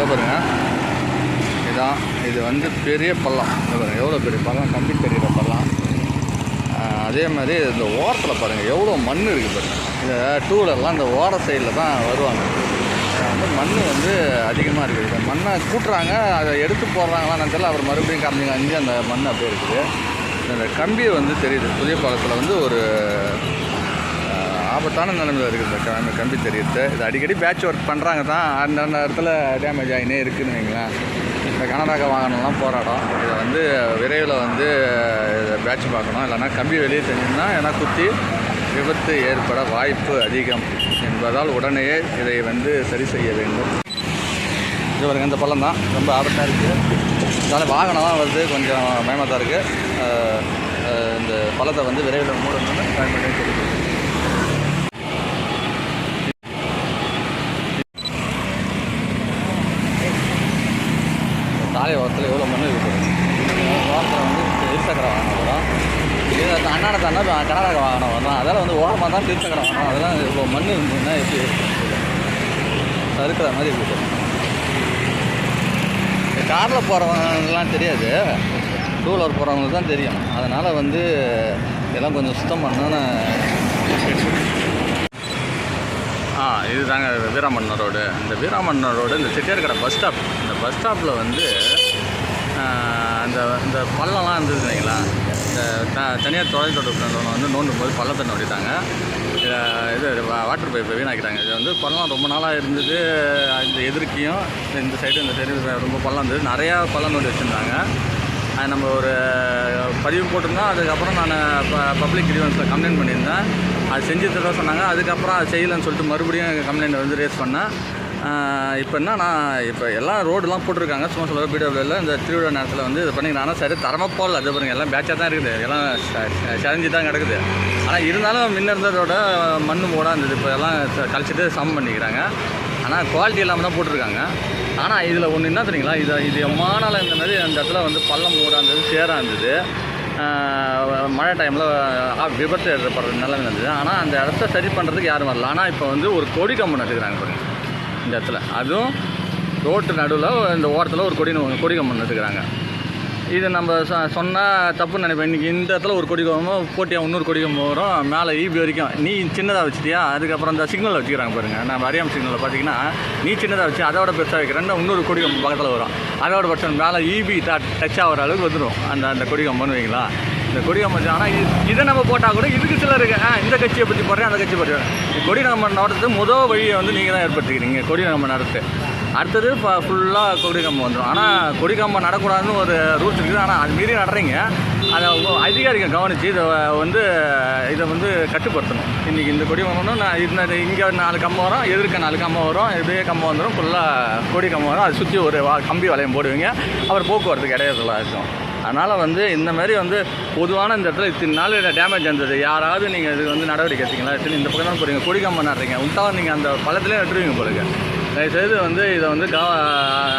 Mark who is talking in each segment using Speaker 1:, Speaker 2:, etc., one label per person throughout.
Speaker 1: இதை பாருங்கள் இதான் இது வந்து பெரிய பள்ளம். இதை பாருங்கள் எவ்வளோ பெரிய பள்ளம்? கம்பி தெரிகிற பள்ளம். அதே மாதிரி இந்த ஓரத்தில் பாருங்கள் எவ்வளோ மண் இருக்குது பாருங்கள் இந்த டூலர்லாம் இந்த ஓர சைடில் தான் வருவாங்க. வந்து மண் வந்து அதிகமாக இருக்குது. இந்த மண்ணை கூட்டுறாங்க அதை எடுத்து போடுறாங்களான்னு தெரியல. அவர் மறுபடியும் கம்மிங்க அஞ்சு அந்த மண் அப்படியே இருக்குது. இந்த கம்பி வந்து தெரியுது புதிய பாலத்தில் வந்து ஒரு ஆபத்தான நிலைமையில் இருக்குது. இந்த கம்பி தெரியுது இது அடிக்கடி பேட்ச் ஒர்க் பண்ணுறாங்க தான் அந்தந்த இடத்துல டேமேஜ் ஆகினே இருக்குதுன்னு வைங்களேன். இந்த கனரக வாகனம்லாம் போராடும் இதை வந்து விரைவில் வந்து இதை பேட்ச் பார்க்கணும். இல்லைன்னா கம்பி வெளியே தெரிஞ்சுன்னா ஏன்னா குத்தி விபத்து ஏற்பட வாய்ப்பு அதிகம் என்பதால் உடனேயே இதை வந்து சரி செய்ய வேண்டும். இது வரைக்கும் இந்த பள்ளம் தான் ரொம்ப ஆபத்தாக இருக்குது அதனால் வாகனம்லாம் வருது கொஞ்சம் பயமாக தான் இருக்குது இந்த பழத்தை வந்து விரைவில் மூடணும்னு பயன்படுத்தி சொல்லிக்கிறேன் சாலை எவ்வளோ மண் இருக்குது ஓரத்தில் வந்து இருசக்கர வாகனம் வரும். இது அண்ணாட தாண்டா கனரக வாகனம் வரும். அதெல்லாம் வந்து ஓரமாக தான் திருச்சக்கர வாகனம். அதெல்லாம் இவ்வளோ மண் இருந்ததுன்னா எப்படி சறுக்கிற மாதிரி இருக்குது காரில் போகிறவங்கலாம் தெரியாது. டூ வீலர் போகிறவங்களுக்கு தான் தெரியும். அதனால் வந்து இதெல்லாம் கொஞ்சம் சுத்தம் பண்ணணும்னு ஆ இது தாங்க ரோடு இந்த வீராமண்ணன் ரோடு இந்த செட்டியார் கடை பஸ் ஸ்டாப் இந்த பஸ் ஸ்டாப்பில் வந்து அந்த இந்த பள்ளம்லாம் இருந்தது இல்லைங்களா? இந்த த தனியார் தொலைத்தொடர்பு நிறுவனம் வந்து நோண்டும் போது பள்ளத்தை நோண்டிட்டாங்க. இது வா- வாட்டர் பைப்பை வீணாக்கிட்டாங்க. இது வந்து பள்ளம் ரொம்ப நாளாக இருந்தது. இந்த எதிர்க்கியும் இந்த சைடு இந்த சைடு ரொம்ப பள்ளம் இருந்தது. நிறையா பள்ளம் நோண்டி வச்சுருந்தாங்க. அது நம்ம ஒரு பதிவு போட்டிருந்தோம். அதுக்கப்புறம் நான் ப பப்ளிக் கிரீவன்ஸில் கம்ப்ளைண்ட் பண்ணியிருந்தேன். அது செஞ்சு தர சொன்னாங்க. அதுக்கப்புறம் அது செய்யலைன்னு சொல்லிட்டு மறுபடியும் கம்ப்ளைண்ட் வந்து ரேஸ் பண்ணேன். இப்போ என்ன நான் இப்போ எல்லாம் ரோடுலாம் போட்டிருக்காங்க. சும்மா சொல்ல பிடபிள்யூவில் இந்த திருவிழா நேரத்தில் வந்து இது பண்ணி ஆனால் சரி தரமாக போடல. அது பாருங்கள் எல்லாம் பேட்சாக தான் இருக்குது. எல்லாம் செஞ்சு தான் கிடக்குது. ஆனால் இருந்தாலும் முன்ன இருந்ததோட மண் மூடாக இருந்தது. இப்போ எல்லாம் கழிச்சிட்டு சமம் பண்ணிக்கிறாங்க. ஆனால் குவாலிட்டி இல்லாமல் தான் போட்டிருக்காங்க. ஆனால் இதில் ஒன்று என்ன தெரியுங்களா? இது இது எம்மானால இந்த மாதிரி அந்த இடத்துல வந்து பள்ளம் ஊடாக இருந்தது. சேராக இருந்தது மழை டைமில் விபத்து ஏற்படுற நிலைமை இருந்தது. ஆனால் அந்த இடத்த சரி பண்ணுறதுக்கு யாரும் வரல. ஆனால் இப்போ வந்து ஒரு கொடி கம்பம் நட்டுக்கிறாங்க பாருங்க இந்த இடத்துல. அதுவும் ரோட்டு நடுவில் இந்த ஓரத்தில் ஒரு கொடி கொடி கம்பம் நட்டுக்கிறாங்க. இது நம்ம சொன்னால் தப்புன்னு நினைப்பேன். இன்றைக்கி இந்த இடத்துல ஒரு கொடி கம்பம் போட்டியாக இன்னொரு கொடி கம்பம் வரும் மேலே ஈபி வரைக்கும். நீ சின்னதாக வச்சுட்டியா? அதுக்கப்புறம் இந்த சிக்னல் வச்சுக்கிறாங்க பாருங்கள் நம்ம அறியாம சிக்னலில் பார்த்தீங்கன்னா நீ சின்னதாக வச்சு அதோட பெருசாக வைக்கிறேன்னா இன்னொரு கொடி கம்பம் பக்கத்தில் வரும். அதோட பட்சம் மேலே ஈபி டச் ஆகிற அளவுக்கு வந்துடும் அந்த அந்த கொடி கம்பம்னு வைங்களா? இந்த கொடி கம்பம் ஆனால் இதை நம்ம போட்டால் கூட இதுக்கு சிலர் இருக்கு. ஆ இந்த கட்சியை பற்றி போடுறேன் அந்த கட்சியை பற்றி போடுறேன். கொடி நம்ம நடத்துறது முதல் வழியை வந்து நீங்கள் தான் ஏற்படுத்திக்கிறீங்க. கொடி நம்ம நடத்து. அடுத்தது இப்போ ஃபுல்லாக கொடி கம்பம் வந்துடும் ஆனால் கொடி கம்பம் நடக்கூடாதுன்னு ஒரு ரூல்ஸ் இருக்குது. ஆனால் அது மீறி நடுறீங்க. அதை அதிகாரிகள் கவனித்து இதை வந்து இதை வந்து கட்டுப்படுத்தணும். இன்றைக்கி இந்த கொடி கம்பம்னா நான் இந்த இங்கே நாலு கம்பம் வரும் எதிர்க்க நாலு கம்பம் வரும் இதே கம்பம் வந்துடும் ஃபுல்லாக கொடி கம்பம் வரும். அதை சுற்றி ஒரு வா கம்பி வளையம் போடுவீங்க. அப்புறம் போக்குவரத்துக்கு இடையிறதெல்லாம் இருக்கும் அதனால் வந்து இந்த மாதிரி வந்து பொதுவான இந்த இடத்துல இத்தனை நாள் டேமேஜ் இருந்தது யாராவது நீங்கள் இது வந்து நடவடிக்கை எடுத்தீங்களா? இத்தனை இந்த பக்கம் தான் போகிறீங்க கொடி கம்பம் நடுறீங்க. உண்டாக நீங்கள் அந்த பழத்துலேயே நட்டுருவீங்க போலுங்க தயவுசெய்து வந்து இதை வந்து கவ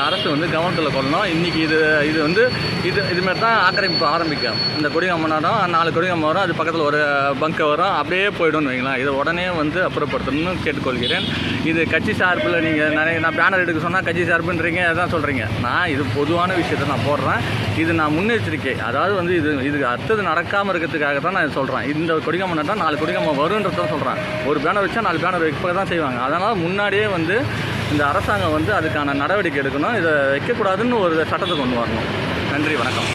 Speaker 1: அரசு வந்து கவனத்தில் கொள்ளணும். இன்றைக்கி இது இது வந்து இது இதுமாரி தான் ஆக்கிரமிப்பு ஆரம்பிக்கும். இந்த கொடிகம்பம் நடம் நாலு கொடிகம்பம் வரும் அது பக்கத்தில் ஒரு பங்க் வரும். அப்படியே போய்டும்னு வைங்களேன். இதை உடனே வந்து அப்புறப்படுத்தணும்னு கேட்டுக்கொள்கிறேன். இது கட்சி சார்பில் நீங்கள் நிறைய நான் பேனர் எடுக்க சொன்னால் கட்சி சார்புன்றீங்க அதான் சொல்கிறீங்க நான் இது பொதுவான விஷயத்தை நான் போடுறேன். இது நான் முன்னெச்சரிக்கை. அதாவது வந்து இது இதுக்கு அடுத்தது நடக்காமல் இருக்கிறதுக்காக தான் நான் சொல்கிறேன் இந்த கொடிகம்பம் நட்டால் நாலு கொடிகம்பம் வருன்றதான் சொல்கிறேன் ஒரு பேனர் வச்சா நாலு பேனர் வைக்க தான் செய்வாங்க. அதனால் முன்னாடியே வந்து இந்த அரசாங்கம் வந்து அதுக்கான நடவடிக்கை எடுக்கணும் இதை வைக்கக்கூடாதுன்னு ஒரு சட்டத்தை கொண்டு வரணும். நன்றி வணக்கம்.